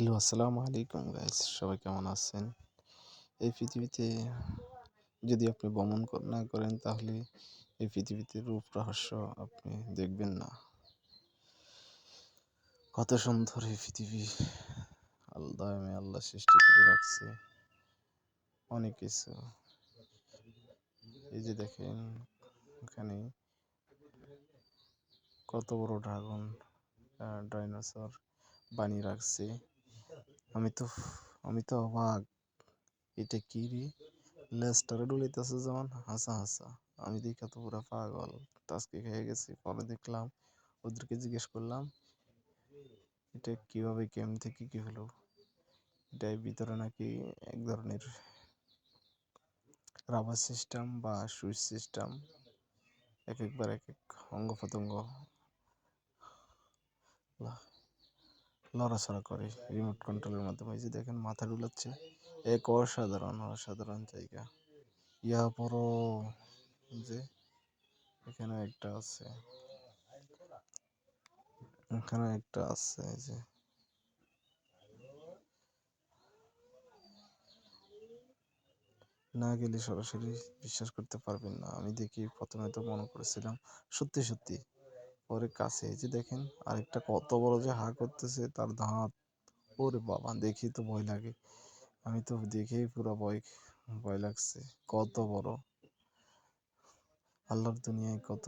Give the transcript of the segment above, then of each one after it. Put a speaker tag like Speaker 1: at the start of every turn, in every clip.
Speaker 1: Hello, আসসালামু আলাইকুম guys সবাই কেমন আছেন? এই পৃথিবীতে যদি আপনি ভ্রমণ না করেন তাহলে এই পৃথিবীতে রূপ রহস্য আপনি দেখবেন না। কত সুন্দর এই পৃথিবী। আল্লাহ, আমি আল্লাহ সৃষ্টি করে রাখছে। অনেক কিছু। এই যে দেখেন, এখানে কত বড় ড্রাগন ডাইনোসর বানিয়ে রাখছে। আমি তো আমি তো অবাক। এটা কি রে? লেস্টারে ডুলাইতেছে যেমন, হাসা হাসা। আমি দেখে তো পুরো পাগল। টাচকে খেয়ে গেছি, পরে দেখলাম ওদেরকে জিজ্ঞেস করলাম, এটা কীভাবে গেম থেকে কি হলো? এটার ভিতরে নাকি এক ধরনের রাবার সিস্টেম বা সুইচ সিস্টেম এক একবার এক এক অঙ্গ প্রত্যঙ্গ লড়াচড়া করে রিমোট কন্ট্রোলের মাধ্যমে। এই যে দেখেন, মাথা ডুলাচ্ছে এক অসাধারণ অসাধারণ জায়গা। ইয়া বড় যে এখানে একটা আছে। এখানে একটা আছে, এই যে। না গেলে সরাসরি বিশ্বাস করতে পারবেন না। আমি দেখি প্রথমে তো মনে করেছিলাম, সত্যি সত্যি। পরে কাছে এই যে দেখেন, আরেকটা কত বড় যে হা করতেছে, তার দাঁত। ওরে বাবা, দেখি তো ভয় লাগে। আমি তো দেখেই পুরো ভয় ভয় লাগছে। কত বড়। আল্লাহর দুনিয়ায় কত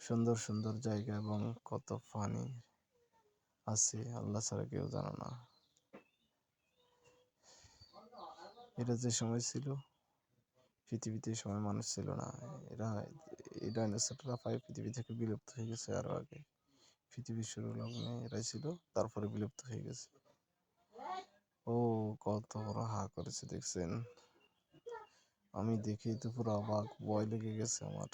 Speaker 1: সুন্দর সুন্দর জায়গা এবং কত পানি আছে, আল্লাহ ছাড়া কেউ জানে না। এটা যে সময় ছিল, পৃথিবীতে সময় মানুষ ছিল না। এরা এই ডাইনোসররা প্রায় পৃথিবী থেকে বিলুপ্ত হয়ে গেছে আরও আগে। পৃথিবীর শুরু লগ্নে এরাই ছিল, তারপরে বিলুপ্ত হয়ে গেছে। ও, কত বড় হা করেছে দেখছেন। আমি দেখেই তো পুরো অবাক, ভয় লেগে গেছে আমার।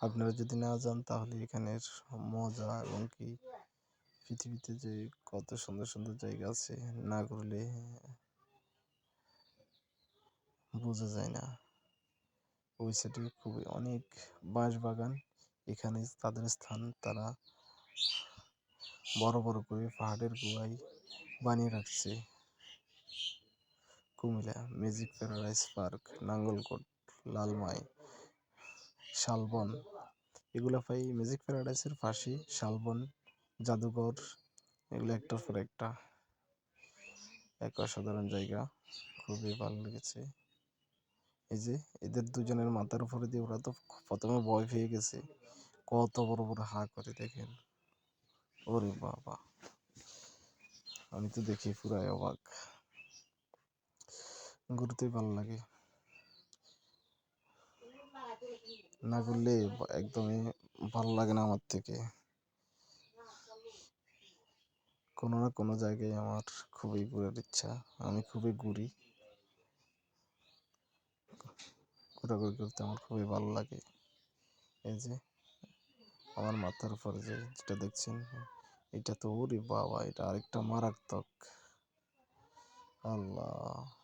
Speaker 1: আপনারা যদি না যান তাহলে এখানের মজা এবং কি? পৃথিবীতে যে কত সুন্দর সুন্দর জায়গা আছে, না ঘুরলে বোঝা যায় না। ওই সাইডে খুবই অনেক বাঁশ বাগান এখানে তাদের স্থান তারা বড় বড় করে পাহাড়ের গুহায় বানিয়ে রাখছে। Cumilla Magic Paradise Park Nangalkot, Lalmai, Shalban, এগুলো পাই ম্যাজিক প্যারাডাইসের পাশে শালবন জাদুঘর, এগুলো একটার পর একটা। এক অসাধারণ জায়গা, খুবই ভালো লেগেছে। এই যে, এদের দুজনের মাথার উপরে দিয়ে ওরা তো প্রথমে ভয় পেয়ে গেছে। কত বড় বড় হা করে, দেখেন। ওরে বাবা। আমি তো দেখি পুরাই অবাক। ঘুরতেই ভালো লাগে। না ঘুরলে একদমই ভালো লাগে না আমার থেকে। কোনো না কোনো জায়গায় আমার খুবই ঘোরার ইচ্ছা। আমি খুবই ঘুরি ঘোরাঘুরি করতে আমার খুবই ভালো লাগে। এই যে, আমার মাথার উপরে যে যেটা দেখছেন, এটা তো ওরে বাবা, এটা আরেকটা মারাত্মক। আল্লাহ।